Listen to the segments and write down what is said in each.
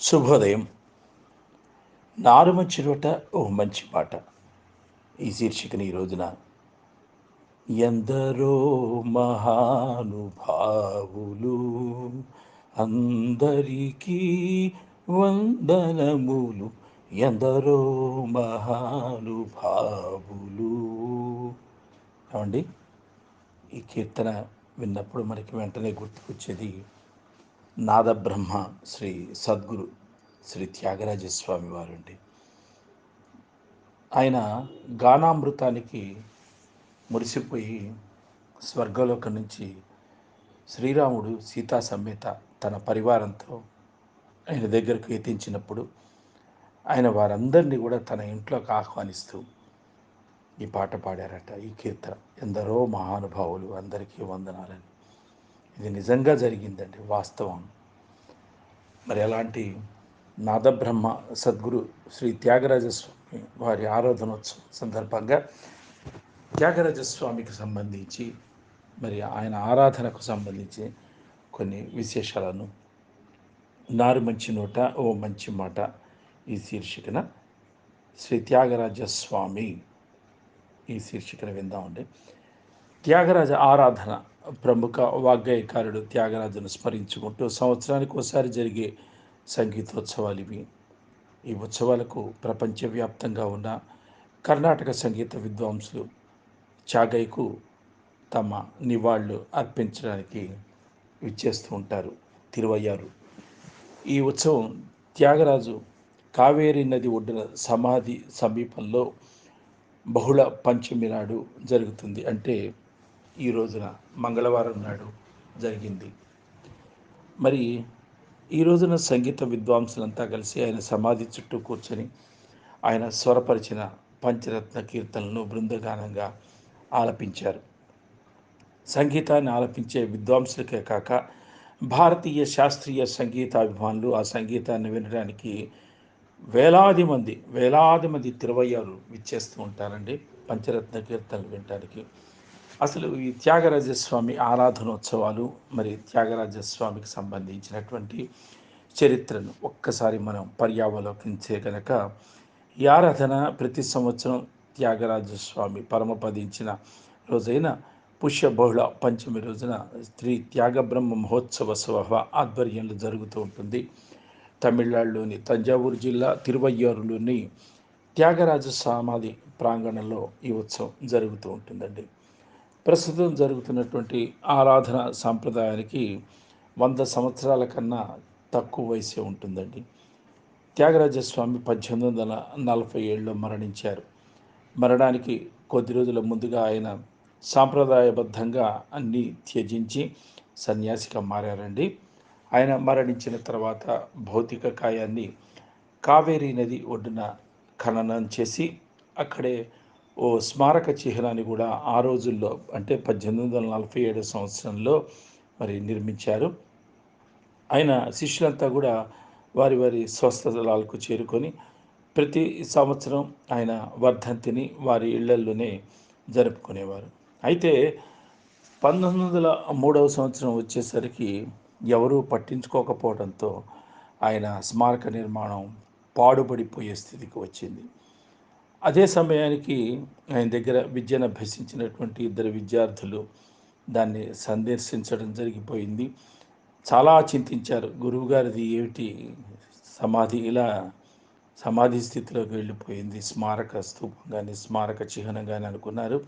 శుభోదయం. నారుమ చిరుట ఓ మంచి పాట ఈ శీర్షికని ఈ రోజున ఎందరో మహానుభావులు అందరికీ వందనములు. ఎందరో మహానుభావులు. ఏమండి? ఈ కీర్తన విన్నప్పుడు మనకి వెంటనే గుర్తుకొచ్చేది నాదబ్రహ్మ శ్రీ సద్గురు శ్రీ త్యాగరాజస్వామి వారు అండి ఆయన గానామృతానికి మురిసిపోయి స్వర్గలోకం నుంచి శ్రీరాముడు సీతా సమేత తన పరివారంతో ఆయన దగ్గరకు ఎత్తించినప్పుడు ఆయన వారందరినీ కూడా తన ఇంట్లోకి ఆహ్వానిస్తూ ఈ పాట పాడారట ఈ కీర్తన. ఎందరో మహానుభావులు అందరికీ వందనాలని ఇది నిజంగా జరిగిందండి వాస్తవం. మరి అలాంటి నాదబ్రహ్మ సద్గురు శ్రీ త్యాగరాజస్వామి వారి ఆరాధనోత్సవం సందర్భంగా త్యాగరాజస్వామికి సంబంధించి మరి ఆయన ఆరాధనకు సంబంధించి కొన్ని విశేషాలను నారు మంచి నోట ఓ మంచి మాట ఈ శీర్షికన శ్రీ త్యాగరాజస్వామి ఈ శీర్షికను విందామండి. త్యాగరాజ ఆరాధన ప్రముఖ వాగ్గాయకారుడు త్యాగరాజును స్మరించుకుంటూ సంవత్సరానికి ఒకసారి జరిగే సంగీతోత్సవాలు ఇవి. ఈ ఉత్సవాలకు ప్రపంచవ్యాప్తంగా ఉన్న కర్ణాటక సంగీత విద్వాంసులు త్యాగయ్యకు తమ నివాళులు అర్పించడానికి విచ్చేస్తూ ఉంటారు. తిరువయ్యారు. ఈ ఉత్సవం త్యాగరాజు కావేరీ నది ఒడ్డున సమాధి సమీపంలో బహుళ పంచమి నాడు జరుగుతుంది. అంటే ఈ రోజున మంగళవారం నాడు జరిగింది. మరి ఈ రోజున సంగీత విద్వాంసులంతా కలిసి ఆయన సమాధి చుట్టూ కూర్చొని ఆయన స్వరపరిచిన పంచరత్న కీర్తనలను బృందగానంగా ఆలపించారు. సంగీతాన్ని ఆలపించే విద్వాంసులకే కాక భారతీయ శాస్త్రీయ సంగీతాభిమానులు ఆ సంగీతాన్ని వినడానికి వేలాది మంది వేలాది మంది తిరువయ్యారు విచ్చేస్తూ ఉంటారండి పంచరత్న కీర్తనలు వినడానికి అసలు ఈ త్యాగరాజస్వామి ఆరాధనోత్సవాలు మరి త్యాగరాజస్వామికి సంబంధించినటువంటి చరిత్రను ఒక్కసారి మనం పర్యావలోకించే గనక ఈ ఆరాధన ప్రతి సంవత్సరం త్యాగరాజస్వామి పరమపదించిన రోజైన పుష్య బహుళ పంచమి రోజున శ్రీ త్యాగబ్రహ్మ మహోత్సవ సభ ఆధ్వర్యంలో జరుగుతూ ఉంటుంది. తమిళనాడులోని తంజావూరు జిల్లా తిరువయ్యారులోని త్యాగరాజ సమాధి ప్రాంగణంలో ఈ ఉత్సవం జరుగుతూ ఉంటుందండి. ప్రస్తుతం జరుగుతున్నటువంటి ఆరాధన సాంప్రదాయానికి వంద సంవత్సరాల కన్నా తక్కువ వయసే ఉంటుందండి. త్యాగరాజస్వామి పద్దెనిమిది వందల నలభై ఏడులో మరణించారు. మరణానికి కొద్ది రోజుల ముందుగా ఆయన సాంప్రదాయబద్ధంగా అన్నీ త్యజించి సన్యాసిగా మారారండి. ఆయన మరణించిన తర్వాత భౌతిక కాయాన్ని కావేరీ నది ఒడ్డున ఖననం చేసి అక్కడే ఓ స్మారక చిహ్నాన్ని కూడా ఆ రోజుల్లో అంటే పద్దెనిమిది వందల నలభై ఏడు సంవత్సరంలో మరి నిర్మించారు. ఆయన శిష్యులంతా కూడా వారి వారి స్వస్థలాలకు చేరుకొని ప్రతి సంవత్సరం ఆయన వర్ధంతిని వారి ఇళ్ళల్లోనే జరుపుకునేవారు. అయితే పంతొమ్మిది వందల మూడవ సంవత్సరం వచ్చేసరికి ఎవరూ పట్టించుకోకపోవడంతో ఆయన స్మారక నిర్మాణం పాడుపడిపోయే స్థితికి వచ్చింది. అదే సమయానికి ఆయన దగ్గర విద్యను అభ్యసించినటువంటి ఇద్దరు విద్యార్థులు దాన్ని సందర్శించడం జరిగిపోయింది. చాలా చింతించారు. గురువుగారిది ఏమిటి? సమాధి ఇలా సమాధి స్థితిలోకి వెళ్ళిపోయింది. స్మారక స్థూపం కానీ స్మారక చిహ్నం కానీ అనుకున్నారు.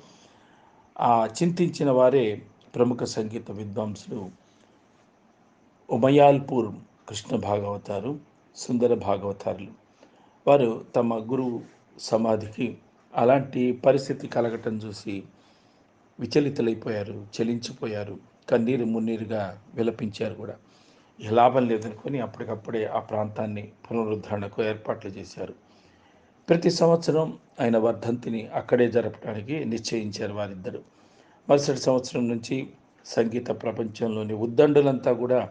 ఆ చింతించిన వారే ప్రముఖ సంగీత విద్వాంసులు ఉమయాల్పూర్ కృష్ణ భాగవతారు సుందర భాగవతారులు. వారు తమ గురువు సమాధికి అలాంటి పరిస్థితి కలగటం చూసి విచలితులైపోయారు చలించిపోయారు కన్నీరు మున్నీరుగా విలపించారు కూడా. ఇక లాభం లేదనుకొని అప్పటికప్పుడే ఆ ప్రాంతాన్ని పునరుద్ధరణకు ఏర్పాట్లు చేశారు. ప్రతి సంవత్సరం ఆయన వర్ధంతిని అక్కడే జరపడానికి నిశ్చయించారు వారిద్దరు. మరుసటి సంవత్సరం నుంచి సంగీత ప్రపంచంలోని ఉద్దండులంతా కూడా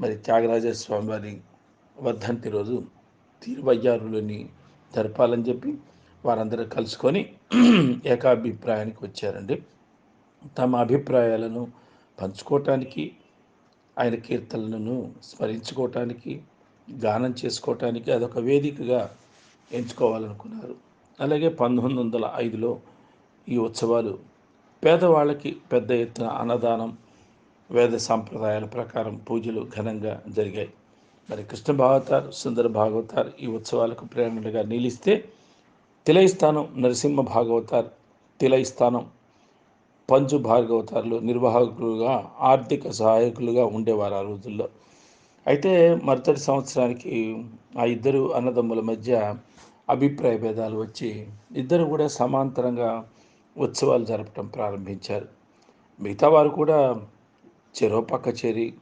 మరి త్యాగరాజస్వామి వారి వర్ధంతి రోజు తిరువయ్యారులోని జరపాలని చెప్పి వారందరూ కలుసుకొని ఏకాభిప్రాయానికి వచ్చారండి. తమ అభిప్రాయాలను పంచుకోవటానికి ఆయన కీర్తనలను స్మరించుకోవటానికి గానం చేసుకోవటానికి అదొక వేదికగా ఎంచుకోవాలనుకున్నారు. అలాగే పంతొమ్మిది వందల ఐదులో ఈ ఉత్సవాలు పేదవాళ్ళకి పెద్ద ఎత్తున అన్నదానం వేద సాంప్రదాయాల ప్రకారం పూజలు ఘనంగా జరిగాయి. మరి కృష్ణ భాగవతార్ సుందర భాగవతార్ ఈ ఉత్సవాలకు ప్రేరణగా నిలిస్తే తిలై స్థానం నరసింహ భాగవతార్ తిలై స్థానం పంచు భార్గవతారులు నిర్వాహకులుగా ఆర్థిక సహాయకులుగా ఉండేవారు ఆ రోజుల్లో. అయితే మరుసటి సంవత్సరానికి ఆ ఇద్దరు అన్నదమ్ముల మధ్య అభిప్రాయ భేదాలు వచ్చి ఇద్దరు కూడా సమాంతరంగా ఉత్సవాలు జరపడం ప్రారంభించారు. మిగతా వారు కూడా చెరో పక్క చేరి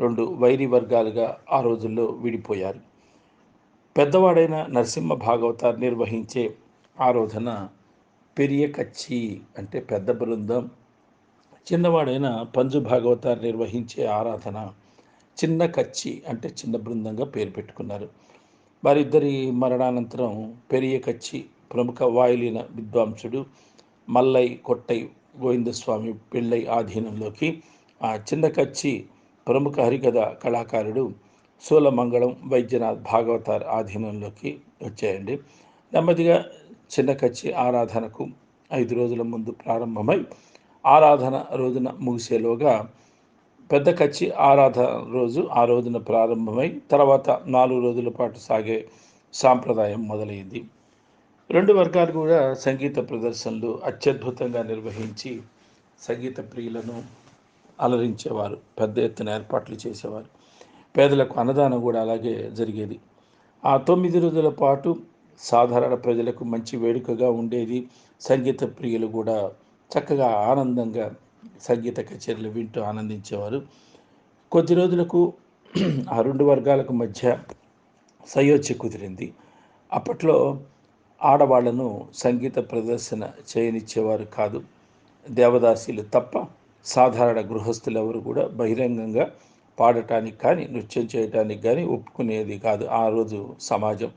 రెండు వైరి వర్గాలుగా ఆ రోజుల్లో విడిపోయారు. పెద్దవాడైన నరసింహ భాగవతార్ నిర్వహించే ఆరాధన పెరియ కచ్చి అంటే పెద్ద బృందం. చిన్నవాడైన పంజు భాగవతార్ నిర్వహించే ఆరాధన చిన్న కచ్చి అంటే చిన్న బృందంగా పేరు పెట్టుకున్నారు. వారిద్దరి మరణానంతరం పెరియ కచ్చి ప్రముఖ వాయులీన విద్వాంసుడు మల్లై కొట్టై గోవిందస్వామి పెళ్ళై ఆధీనంలోకి ఆ చిన్న కచ్చి ప్రముఖ హరికథ కళాకారుడు సూలమంగళం వైద్యనాథ్ భాగవతార్ ఆధీనంలోకి వచ్చాయండి. నెమ్మదిగా చిన్న కచ్చి ఆరాధనకు ఐదు రోజుల ముందు ప్రారంభమై ఆరాధన రోజున ముగిసేలోగా పెద్ద కచ్చి ఆరాధన రోజు ఆ రోజున ప్రారంభమై తర్వాత నాలుగు రోజుల పాటు సాగే సాంప్రదాయం మొదలైంది. రెండు వర్గాలు కూడా సంగీత ప్రదర్శనలు అత్యద్భుతంగా నిర్వహించి సంగీత ప్రియులను అలరించేవారు పెద్ద ఎత్తున ఏర్పాట్లు చేసేవారు. పేదలకు అన్నదానం కూడా అలాగే జరిగేది. ఆ తొమ్మిది రోజుల పాటు సాధారణ ప్రజలకు మంచి వేడుకగా ఉండేది. సంగీత ప్రియులు కూడా చక్కగా ఆనందంగా సంగీత కచేరీలు వింటూ ఆనందించేవారు. కొద్ది రోజులకు ఆ రెండు వర్గాలకు మధ్య సయోధ్య కుదిరింది. అప్పట్లో ఆడవాళ్ళను సంగీత ప్రదర్శన చేయనిచ్చేవారు కాదు. దేవదాసీలు తప్ప సాధారణ గృహస్థులు ఎవరు కూడా బహిరంగంగా పాడటానికి కానీ నృత్యం చేయటానికి కానీ ఒప్పుకునేది కాదు ఆ రోజు సమాజం.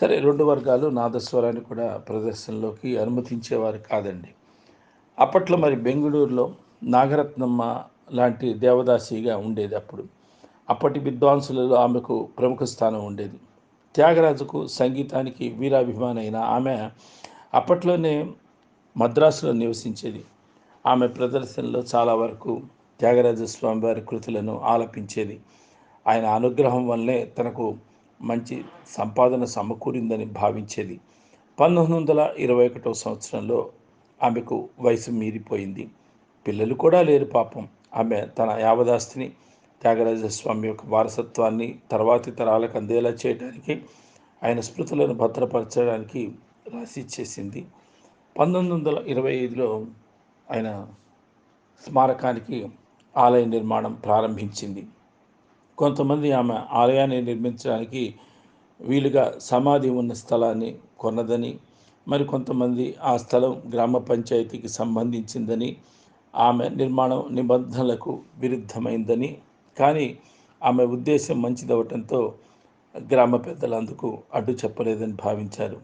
సరే రెండు వర్గాలు నాదస్వరాన్ని కూడా ప్రదర్శనలోకి అనుమతించేవారు కాదండి. అప్పట్లో మరి బెంగళూరులో నాగరత్నమ్మ లాంటి దేవదాసిగా ఉండేది అప్పుడు. అప్పటి విద్వాంసులలో ఆమెకు ప్రముఖ స్థానం ఉండేది. త్యాగరాజుకు సంగీతానికి వీరాభిమానైన ఆమె అప్పట్లోనే మద్రాసులో నివసించేది. ఆమె ప్రదర్శనలో చాలా వరకు త్యాగరాజ స్వామి వారి కృతులను ఆలపించేది. ఆయన అనుగ్రహం వల్లే తనకు మంచి సంపాదన సమకూరిందని భావించేది. పంతొమ్మిది వందల ఇరవై ఒకటో సంవత్సరంలో ఆమెకు వయసు మీరిపోయింది. పిల్లలు కూడా లేరు పాపం. ఆమె తన యావదాస్తిని త్యాగరాజ స్వామి యొక్క వారసత్వాన్ని తర్వాతి తరాలకు అందేలా చేయడానికి ఆయన స్మృతులను భద్రపరచడానికి రాసి ఇచ్చేసింది. పంతొమ్మిది వందల ఇరవై ఐదులో ఆయన స్మారకానికి ఆలయ నిర్మాణం ప్రారంభించింది. కొంతమంది ఆమె ఆలయాన్ని నిర్మించడానికి వీలుగా సమాధి ఉన్న స్థలాన్ని కొన్నదని మరి కొంతమంది ఆ స్థలం గ్రామ పంచాయతీకి సంబంధించిందని ఆమె నిర్మాణం నిబంధనలకు విరుద్ధమైందని కానీ ఆమె ఉద్దేశం మంచిదవటంతో గ్రామ పెద్దలు అందుకు అడ్డు చెప్పలేదని భావించారు.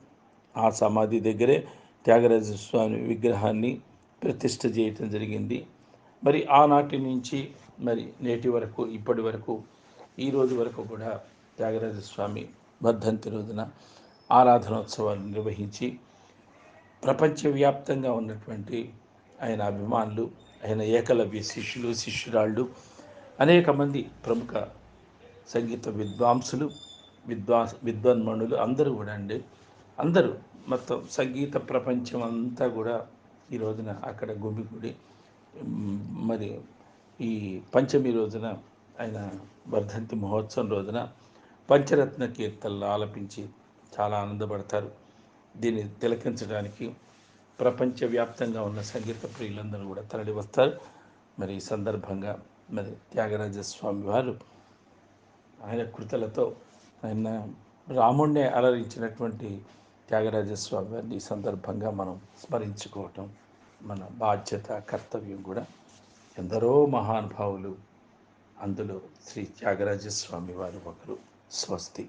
ఆ సమాధి దగ్గరే త్యాగరాజ స్వామి విగ్రహాన్ని ప్రతిష్ట చేయటం జరిగింది. మరి ఆనాటి నుంచి మరి నేటి వరకు ఇప్పటి వరకు ఈ రోజు వరకు కూడా త్యాగరాజ స్వామి వర్ధంతి రోజున ఆరాధనోత్సవాలు నిర్వహించి ప్రపంచవ్యాప్తంగా ఉన్నటువంటి ఆయన అభిమానులు ఆయన ఏకలవ్య శిష్యులు శిష్యురాళ్ళు అనేక మంది ప్రముఖ సంగీత విద్వాంసులు విద్వా విద్వాన్మణులు అందరూ కూడా అండి. అందరూ మొత్తం సంగీత ప్రపంచం అంతా కూడా ఈ రోజున అక్కడ గుమ్మిగూడి మరి ఈ పంచమి రోజున ఆయన వర్ధంతి మహోత్సవం రోజున పంచరత్న కీర్తనలు ఆలపించి చాలా ఆనందపడతారు. దీన్ని తిలకించడానికి ప్రపంచవ్యాప్తంగా ఉన్న సంగీత ప్రియులందరూ కూడా తరలి వస్తారు. మరి ఈ సందర్భంగా మరి త్యాగరాజస్వామి వారు ఆయన కృతలతో ఆయన రాముణ్ణి అలరించినటువంటి త్యాగరాజ స్వామి వారిని ఈ సందర్భంగా మనం స్మరించుకోవటం మన బాధ్యత కర్తవ్యం కూడా. ఎందరో మహానుభావులు అందులో శ్రీ త్యాగరాజ స్వామి వారు ఒకరు స్వస్తి.